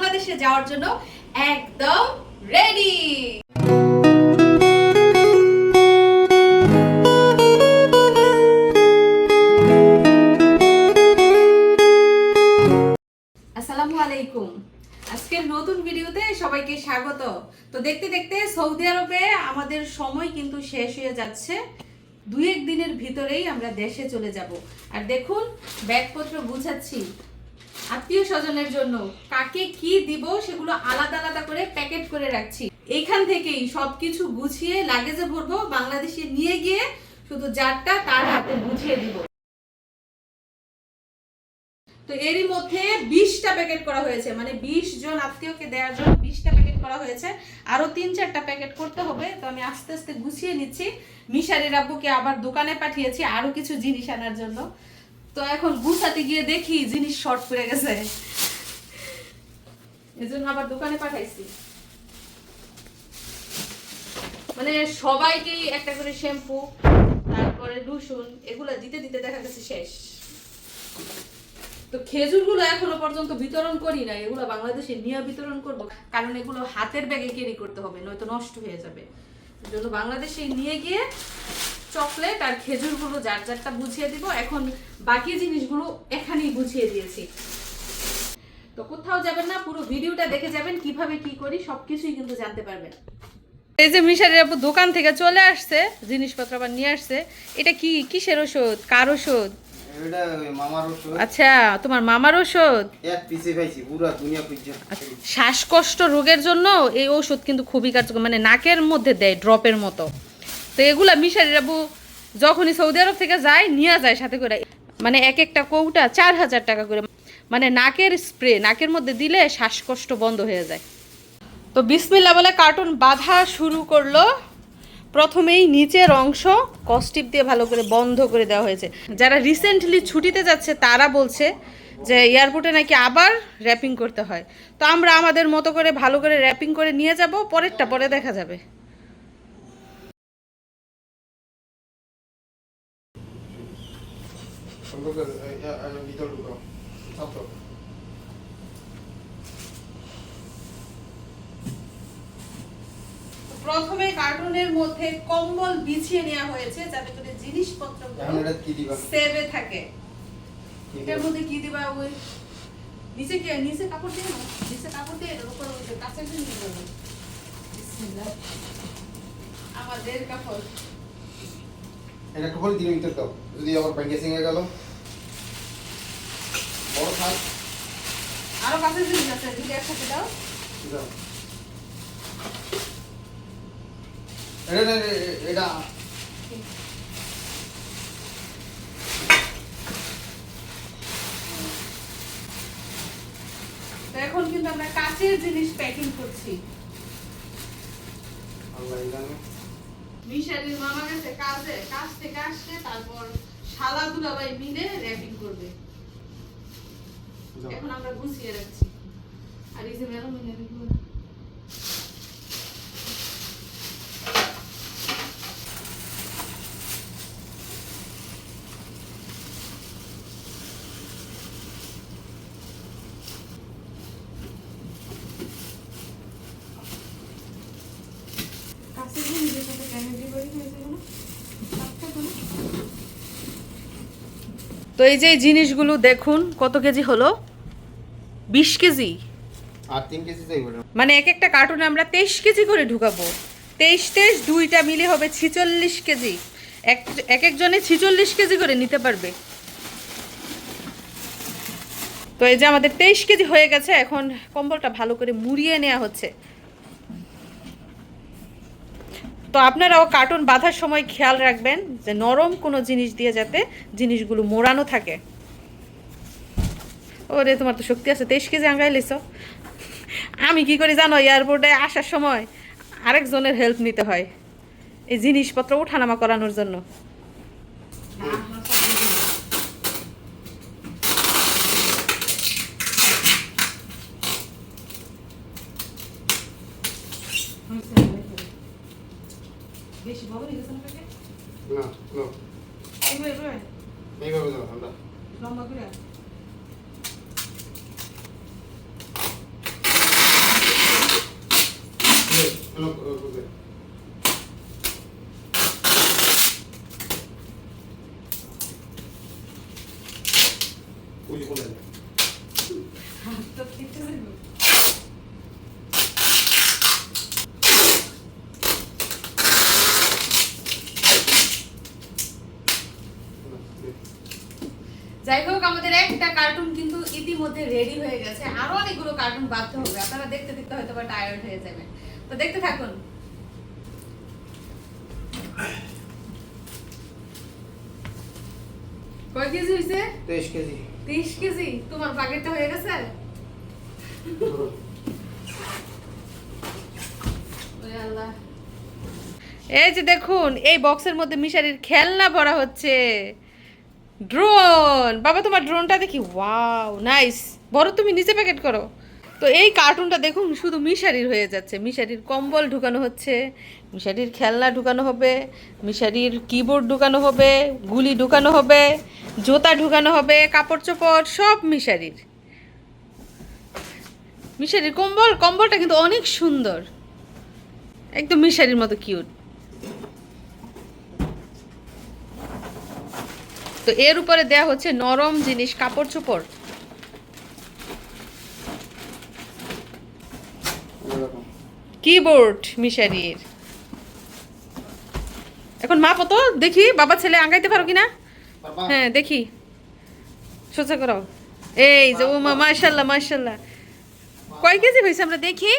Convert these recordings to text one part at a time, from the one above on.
বাংলাদেশে যাওয়ার জন্য একদম রেডি আসসালামু আলাইকুম। আজকের নতুন ভিডিওতে সবাইকে স্বাগত। তো দেখতে দেখতে সৌদি আরবে আমাদের সময় কিন্তু শেষ হয়ে যাচ্ছে। দুই এক দিনের ভিতরেই আমরা দেশে চলে যাব। আর দেখুন, ব্যাগপত্র বুঝাচ্ছি আত্মীয় স্বজনের জন্য কাকে কি দিব সেগুলো আলাদা আলাদা করে প্যাকেট করে রাখছি। এইখান থেকেই সবকিছু গুছিয়ে লাগেজে ভরবো, বাংলাদেশে নিয়ে গিয়ে শুধু যারটা তার হাতে বুঝিয়ে দিব। তো এরই মধ্যে বিশটা প্যাকেট করা হয়েছে মানে বিশ জন আত্মীয়কে দেওয়ার জন্য বিশটা প্যাকেট করা হয়েছে। আরও তিন চারটা প্যাকেট করতে হবে, তো আমি আস্তে আস্তে গুছিয়ে নিচ্ছি। মিশারির আব্বুকে আবার দোকানে পাঠিয়েছি আরও কিছু জিনিস আনার জন্য। তো এখন গুছাতে গিয়ে দেখি জিনিস শর্ট পড়ে গেছে। এজন্য আবার দোকানে পাঠাইছি। মানে সবাইকেই একটা করে শ্যাম্পু, তারপরে রসুন এগুলো দিতে দিতে দেখা গেছে শেষ। তো খেজুরগুলো এখনও পর্যন্ত বিতরণ করি না এগুলো বাংলাদেশে নিয়ে বিতরণ করব, কারণ এগুলো হাতের ব্যাগে ক্যারি করতে হবে, নয়তো নষ্ট হয়ে যাবে। জন্য বাংলাদেশে নিয়ে গিয়ে চকলেট আর খেজুরগুলো যার যারটা বুঝিয়ে দিব। এখন বাকি জিনিসগুলো এখানেই বুঝিয়ে দিয়েছি। তো কোথাও যাবেন না পুরো ভিডিওটা দেখে যাবেন কীভাবে কি করি সবকিছুই কিন্তু জানতে পারবেন। এই যে মিশারের আপু দোকান থেকে চলে আসছে জিনিসপত্র আবার নিয়ে আসছে। এটা কি কিসের ওষুধ? কার ওষুধ? এটা ওই মামার ওষুধ। আচ্ছা তোমার মামার ওষুধ? এক পিসে খাইছি পুরো দুনিয়া খুঁজছে শ্বাসকষ্ট রোগের জন্য এই ওষুধ কিন্তু খুবই কার্যকর মানে নাকের মধ্যে দেয় ড্রপের মতো। তো এগুলা মিশারি আবু যখনই সৌদি আরব থেকে যায়, নিয়ে যায় সাথে করে। মানে এক একটা কৌটা চার হাজার টাকা করে। মানে নাকের স্প্রে, নাকের মধ্যে দিলে শ্বাসকষ্ট বন্ধ হয়ে যায়। তো বিসমিল্লা বলে কার্টুন বাঁধা শুরু করল। প্রথমেই নিচের অংশ কস্টিপ দিয়ে ভালো করে বন্ধ করে দেওয়া হয়েছে। যারা রিসেন্টলি ছুটিতে যাচ্ছে, তারা বলছে যে এয়ারপোর্টে নাকি আবার র্যাপিং করতে হয়। তো আমরা আমাদের মতো করে ভালো করে র্যাপিং করে নিয়ে যাব, পরেরটা পরে দেখা যাবে। ভিতর ঢুকাও সব প্রথমে কার্টুনের মধ্যে কম্বল বিছিয়ে নেওয়া হয়েছে যাতে করে জিনিসপত্র সেভে থাকে। এটার মধ্যে কি দিবা ওই? নিচে কি নিচে কাপড় দিয়ে নিচে কাপড় দিয়ে এটার উপর ওই যে কাঁচা দিয়ে দিয়ে দেবো আমাদের কাপড়। এটা খবর দিন ভিতর দাও যদি আবার ব্যাংকে সিঙ্গে গেল। বড় থাক আরও কাঁচা জিনিস আছে দুটো একসাথে দাও। দাও। এটা এটা- এখন কিন্তু আমরা কাঁচের জিনিস প্যাকিং করছি। জানে। মামা গেছে কাজে কাজ থেকে আসছে তারপর শালা দুলাভাই মিলে র্যাপিং করবে। এখন আমরা গুছিয়ে রাখছি। আর এই যে তো এই যে এই জিনিসগুলো দেখুন কত কেজি হলো? বিশ কেজি। আর তিন কেজি মানে এক একটা কার্টুনে আমরা তেইশ কেজি করে ঢুকাবো। তেইশ তেইশ দুইটা মিলে হবে ছিচল্লিশ কেজি। এক এক একজনে ছিচল্লিশ কেজি করে নিতে পারবে। তো এই যে আমাদের তেইশ কেজি হয়ে গেছে এখন কম্বলটা ভালো করে মুড়িয়ে নেওয়া হচ্ছে। তো আপনারাও কার্টুন বাঁধার সময় খেয়াল রাখবেন যে নরম কোনো জিনিস দিয়ে যাতে জিনিসগুলো মোড়ানো থাকে। ওরে, তোমার তো শক্তি আছে, তেইশ কেজি আঙ্গাই লেছ। আমি কি করি জানো এয়ারপোর্টে আসার সময় আরেকজনের হেল্প নিতে হয়। এই জিনিসপত্র ওঠানামা করানোর জন্য বেশি বড় হয়ে গেছে না প্যাকেট? না নো এইভাবে, এইভাবে, এইভাবে দাও আমরা লম্বা করে লোক লোকে ওই কোলে যাই হোক, আমাদের একটা কার্টুন কিন্তু ইতিমধ্যে রেডি হয়ে গেছে। আরও অনেকগুলো কার্টুন বাঁধতে হবে। আপনারা দেখতে দেখতে হয়তো বা টায়ার্ড হয়ে যাবেন। তো দেখতে থাকুন। কয় কেজি হয়েছে তেইশ কেজি। তিরিশ কেজি? তোমার বাগেরটা হয়ে গেছে? এই যে দেখুন এই বক্সের মধ্যে মিশারির খেলনা ভরা হচ্ছে। ড্রোন! বাবা তোমার ড্রোনটা দেখি। Wow nice. বড় তুমি নিচে প্যাকেট করো। তো এই কার্টুনটা দেখুন শুধু মিশারির হয়ে যাচ্ছে। মিশারির কম্বল ঢুকানো হচ্ছে মিশারির খেলনা ঢুকানো হবে মিশারির কিবোর্ড ঢুকানো হবে গুলি ঢুকানো হবে। জুতা ঢুকানো হবে, কাপড় চোপড় সব মিশারির। মিশারির কম্বল, কম্বলটা কিন্তু অনেক সুন্দর। একদম মিশারির মতো কিউট। তো এর উপরে দেয়া হচ্ছে নরম জিনিস, কাপড় চোপড়। কিবোর্ড মিশারির। এখন মা তো দেখি, বাবা ছেলে আঙ্গাইতে পারো কিনা? হ্যাঁ দেখি। সোজা করো। এই যে ও মা মাশাল্লাহ মাশাল্লাহ কয় কেজি হয়েছে আমরা দেখি?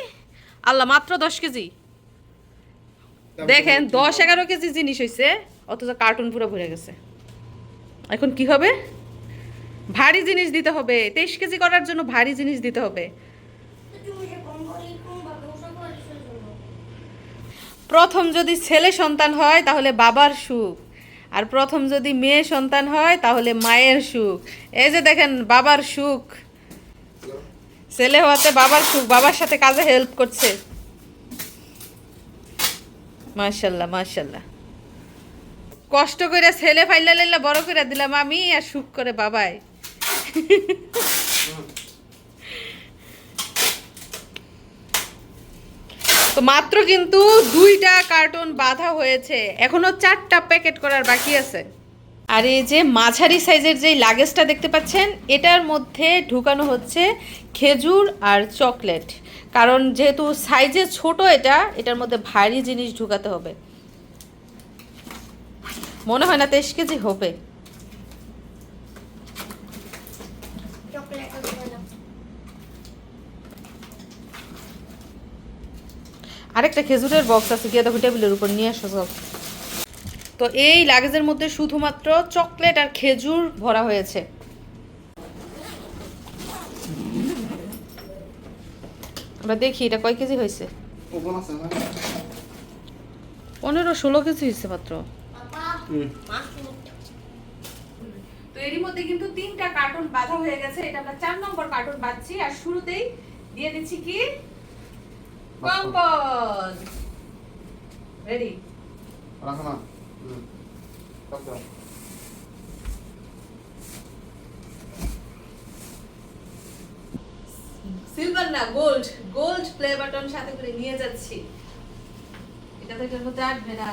আল্লাহ মাত্র দশ কেজি। দেখেন দশ এগারো কেজি জিনিস হয়েছে অথচ কার্টুন পুরো ভরে গেছে। এখন কি হবে? ভারী জিনিস দিতে হবে। তেইশ কেজি করার জন্য ভারী জিনিস দিতে হবে। প্রথম যদি ছেলে সন্তান হয় তাহলে বাবার সুখ। আর প্রথম যদি মেয়ে সন্তান হয়, তাহলে মায়ের সুখ। এই যে দেখেন, বাবার সুখ। ছেলে হওয়াতে বাবার সুখ, বাবার সাথে কাজে হেল্প করছে। মাশাল্লাহ মাশাল্লাহ। কষ্ট করে ছেলে ফাইলা লাইলা বড় করে দিলাম আমি, আর সুখ করে বাবাই। তো মাত্র কিন্তু দুইটা কার্টুন বাঁধা হয়েছে। এখনও চারটা প্যাকেট করার বাকি আছে। আর এই যে মাঝারি সাইজের যে লাগেজটা দেখতে পাচ্ছেন, এটার মধ্যে ঢুকানো হচ্ছে খেজুর আর চকলেট। কারণ যেহেতু সাইজে ছোট এটা, এটার মধ্যে ভারী জিনিস ঢুকাতে হবে। মনে হয় না তেইশ কেজি হবে। আরেকটা খেজুরের বক্স আছে গিয়ে দেখো টেবিলের উপর নিয়ে আসো সব তো এই লাগেজের মধ্যে শুধুমাত্র চকলেট আর খেজুর ভরা হয়েছে। আমরা দেখি এটা কয় কেজি হয়েছে? ওপেন আছে না? পনেরো ষোলো কেজি হয়েছে মাত্র। তো এরই মধ্যে কিন্তু তিনটা কার্টুন বাঁধা হয়ে গেছে। এটা আমরা চার নম্বর কার্টুন বাঁধছি। আর শুরুতেই দিয়ে দিচ্ছি কি? কম্পন রেডি রাখো না সিলভার না গোল্ড গোল্ড প্লে বাটন সাথে করে নিয়ে যাচ্ছি এটা তো এটার মধ্যে আটবে না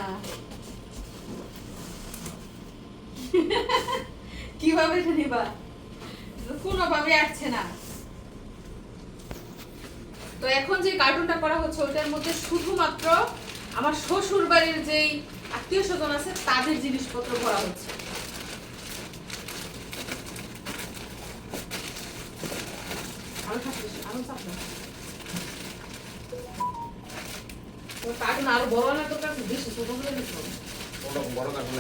কীভাবে এটা নিবা কোনোভাবে আসছে না তো এখন যে কার্টুনটা করা হচ্ছে ওটার মধ্যে শুধুমাত্র আমার শ্বশুর বাড়ির যেই আত্মীয় স্বজন আছে, তাদের জিনিসপত্র ভরা হচ্ছে। তো কার্টুন আরও বড় না দরকার বেশি ছোট করে বড় কাটুন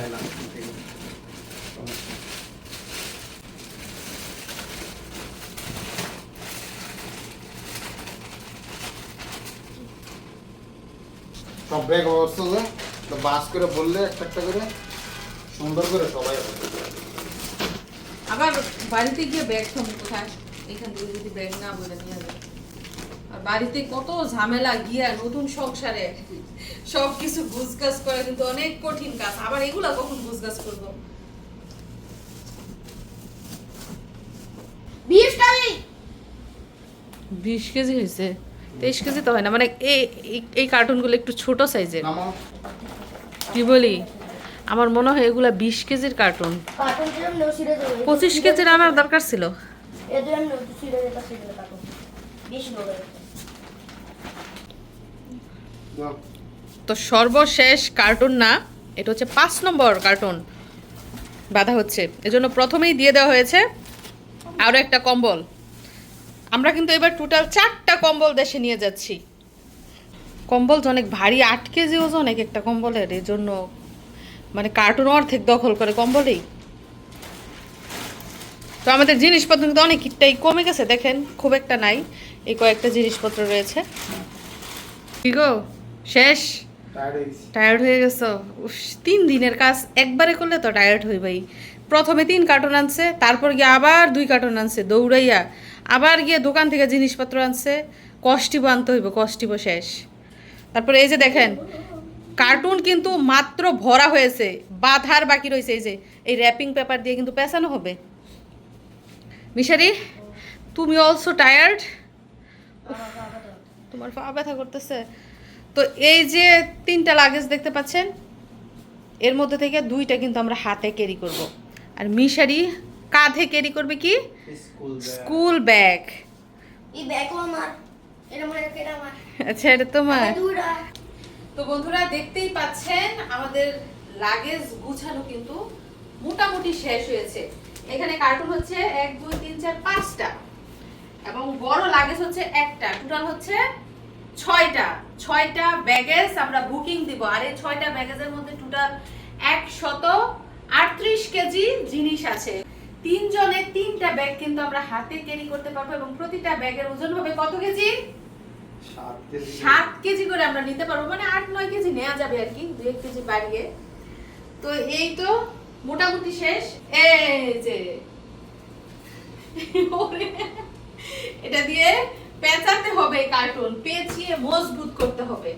সব ব্যাগ অবস্থা তো বাস করে বললে একটা একটা করে সুন্দর করে সবাই আবার বাড়িতে গিয়ে ব্যাগ কোথায় এখান থেকে যদি ব্যাগ না বলে নিয়ে যাবে। আর বাড়িতে কত ঝামেলা গিয়া নতুন সংসারে সব কিছু গুজগাছ করা কিন্তু অনেক কঠিন কাজ। আবার এগুলা কখন গুজগাছ করব? বিশ কেজি হয়েছে? তেইশ কেজি তো হয় না। মানে এই এই- এই কার্টুনগুলো একটু ছোট সাইজের। কি বলি? আমার মনে হয় এগুলা বিশ কেজির কার্টুন। পঁচিশ কেজির আমার দরকার ছিল। তো সর্বশেষ কার্টুন না এটা হচ্ছে পাঁচ নম্বর কার্টুন। বাধা হচ্ছে। এজন্য প্রথমেই দিয়ে দেওয়া হয়েছে আরও একটা কম্বল। আমরা কিন্তু এবার টোটাল চারটা কম্বল দেশে নিয়ে যাচ্ছি। কম্বল অনেক ভারী আট কেজি ওজন এক একটা কম্বলের এই জন্য মানে কার্টুন অর্ধেক দখল করে কম্বলেই। তো আমাদের জিনিসপত্র কিন্তু অনেকটাই কমে গেছে দেখেন খুব একটা নাই এই কয়েকটা জিনিসপত্র রয়েছে। কি গো? শেষ। টায়ার্ড হয়ে গেছো। তিন দিনের কাজ একবারে করলে তো টায়ার্ড হইবাই। প্রথমে তিন কার্টুন আনছে তারপর গিয়ে আবার দুই কার্টুন আনছে দৌড়াইয়া। আবার গিয়ে দোকান থেকে জিনিসপত্র আনছে, কষ্টিব আনতে হইব, কষ্টিব শেষ। তারপরে এই যে দেখেন, কার্টুন কিন্তু মাত্র ভরা হয়েছে, বাধার বাকি রয়েছে, এই যে, এই র্যাপিং পেপার দিয়ে কিন্তু পেঁচানো হবে। মিশারি, তুমি অলসো টায়ার্ড। তোমার পা ব্যথা করতেছে। তো এই যে তিনটা লাগেজ দেখতে পাচ্ছেন, এর মধ্যে থেকে দুইটা কিন্তু আমরা হাতে ক্যারি করব। আর মিশারি কাঁধে ক্যারি করবে কি? স্কুল ব্যাগ এই ব্যাগও আমার। এটা মনে এটা আমার। আচ্ছা এটা তোমার। তো বন্ধুরা দেখতেই পাচ্ছেন আমাদের লাগেজ গুছানো কিন্তু মোটামুটি শেষ হয়েছে। এখানে কার্টুন হচ্ছে এক দুই তিন চার পাঁচটা। এবং বড় লাগেজ হচ্ছে একটা। টোটাল হচ্ছে ছয়টা। ছয়টা ব্যাগেজ আমরা বুকিং দিব। আর এই ছয়টা ব্যাগেজের মধ্যে টোটাল একশত আটত্রিশ কেজি জিনিস আছে। তিনজনের তিনটা ব্যাগ কিন্তু আমরা হাতে ক্যারি করতে পারব এবং প্রতিটা ব্যাগের ওজন হবে কত কেজি? সাত কেজি। করে আমরা নিতে পারব মানে আট নয় কেজি নেওয়া যাবে আর কি দু এক কেজি বাড়িয়ে। তো এই তো মোটামুটি শেষ। এই যে। এটা দিয়ে পেঁচাতে হবে কার্টুন পেঁচিয়ে মজবুত করতে হবে।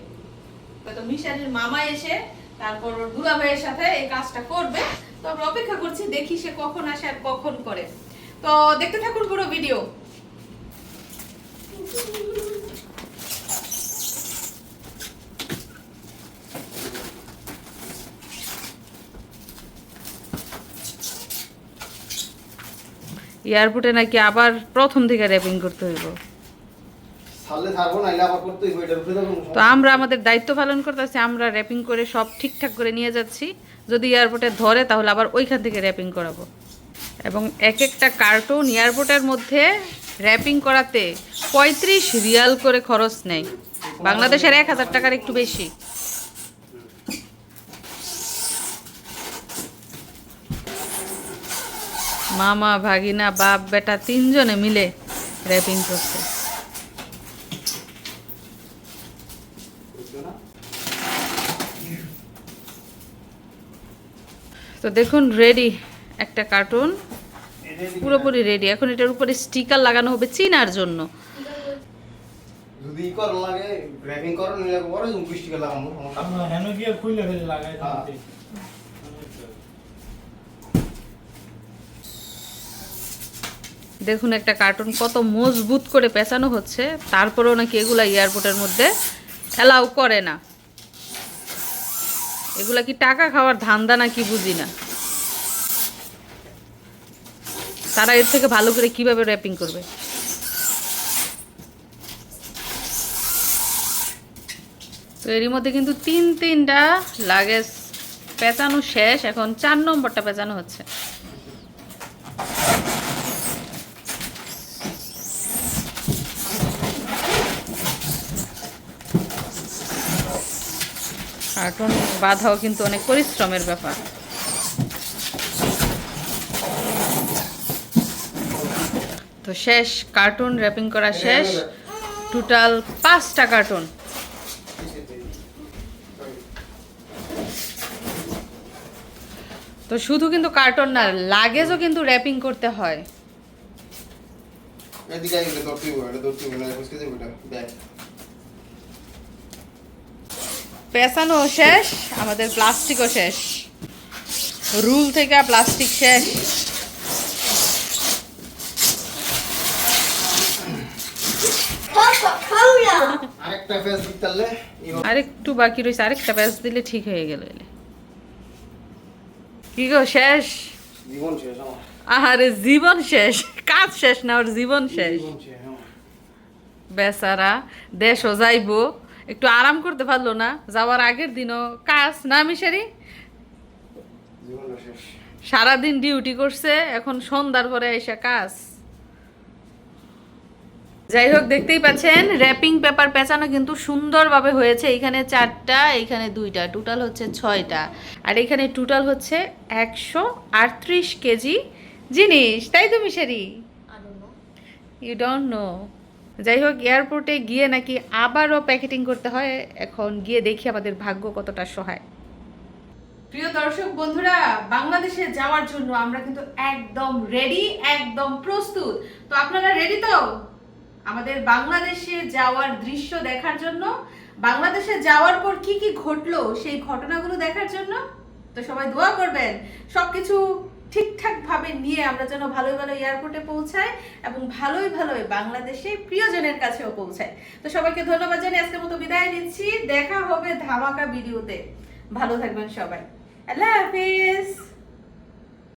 তো মিশারির মামা এসে তারপর ওর দুলা ভাইয়ের সাথে এই কাজটা করবে। তো আমরা অপেক্ষা করছি, দেখি সে কখন আসে আর কখন করে। তো দেখতে থাকুন পুরো ভিডিও। এয়ারপোর্টে নাকি আবার প্রথম থেকে র্যাপিং করতে হইব ছাড়লে ছাড়বো নাইলে আবার করতে হইব, এটার উপরে তো আমরা আমাদের দায়িত্ব পালন করতেছি, আমরা র্যাপিং করে সব ঠিকঠাক করে নিয়ে যাচ্ছি। যদি এয়ারপোর্টে ধরে, তাহলে আবার ওইখান থেকে র্যাপিং করাবো। এবং এক একটা কার্টুন এয়ারপোর্টের মধ্যে র্যাপিং করাতে পঁয়ত্রিশ রিয়াল করে খরচ নেয় বাংলাদেশের এক হাজার টাকার একটু বেশি। মামা, ভাগিনা, বাপ, বেটা তিনজনে মিলে র্যাপিং করছে। তো দেখুন রেডি একটা কার্টুন? পুরোপুরি রেডি এখন এটার উপরে স্টিকার লাগানো হবে চিনার জন্য যদি ই লাগে wrapping করার নিলে বড় উনত্রিশ টাকা লাগাবো আমরা হেন গিয়ে খুলে ফেলে লাগাই হ্যাঁ। দিতে। দেখুন একটা কার্টুন কত মজবুত করে পেঁচানো হচ্ছে তারপরেও নাকি এগুলা এয়ারপোর্টের মধ্যে অ্যালাউ করে না এগুলা কি টাকা খাওয়ার ধান্দা না কি বুঝি না? তারা এর থেকে ভালো করে কীভাবে র্যাপিং করবে? তো এরই মধ্যে কিন্তু তিন তিনটা লাগেজ পেঁচানো শেষ, এখন চার নম্বরটা পেঁচানো হচ্ছে। কার্টুন বাঁধাও কিন্তু অনেক পরিশ্রমের ব্যাপার। তো শেষ কার্টুন র্যাপিং করা শেষ। টোটাল পাঁচটা কার্টুন তো শুধু কিন্তু কার্টুন না লাগেজও কিন্তু র্যাপিং করতে হয়। এদিকে এটা ধরতে হইব, নাহলে ফসকে যাবে এটা, দেখ। পেঁচানো শেষ আমাদের প্লাস্টিকও শেষ। রুল থেকে প্লাস্টিক শেষ। আরেকটা বাকি রয়েছে আরেকটা প্যাচ দিলে ঠিক হয়ে গেল কি গো শেষ? জীবন শেষ আহারে জীবন শেষ। কাজ শেষ না ওর জীবন শেষ। বেচারা দেশও যাইবো। একটু আরাম করতে পারল না যাওয়ার আগের দিনও কাজ না মিশারি সারাদিন ডিউটি করছে এখন সন্ধ্যার পরে এসে কাজ। যাই হোক দেখতেই পাচ্ছেন র্যাপিং পেপার পেঁচানো কিন্তু সুন্দরভাবে হয়েছে। এখানে চারটা এখানে দুইটা টোটাল হচ্ছে ছয়টা। আর এখানে টোটাল হচ্ছে একশো আটত্রিশ কেজি জিনিস। তাই তো মিশারি ইউ ডোন্ট নো যাই হোক এয়ারপোর্টে গিয়ে নাকি আবারও প্যাকেটিং করতে হয়। এখন গিয়ে দেখি আমাদের ভাগ্য কতটা সহায়। প্রিয় দর্শক বন্ধুরা, বাংলাদেশে যাওয়ার জন্য আমরা কিন্তু একদম রেডি একদম প্রস্তুত। তো আপনারা রেডি তো? আমাদের বাংলাদেশে যাওয়ার দৃশ্য দেখার জন্য, বাংলাদেশে যাওয়ার পর কি কি ঘটলো সেই ঘটনাগুলো দেখার জন্য তো সবাই দোয়া করবেন। সবকিছু ঠিকঠাক ভাবে নিয়ে আমরা যেন ভালোই ভালো এয়ারপোর্টে পৌঁছাই এবং ভালোই ভালোই বাংলাদেশে প্রিয়জনের কাছেও পৌঁছাই। তো সবাইকে ধন্যবাদ জানিয়ে আজকের মতো বিদায় নিচ্ছি। দেখা হবে ধামাকা ভিডিওতে। ভালো থাকবেন সবাই। আল্লাহ হাফিজ।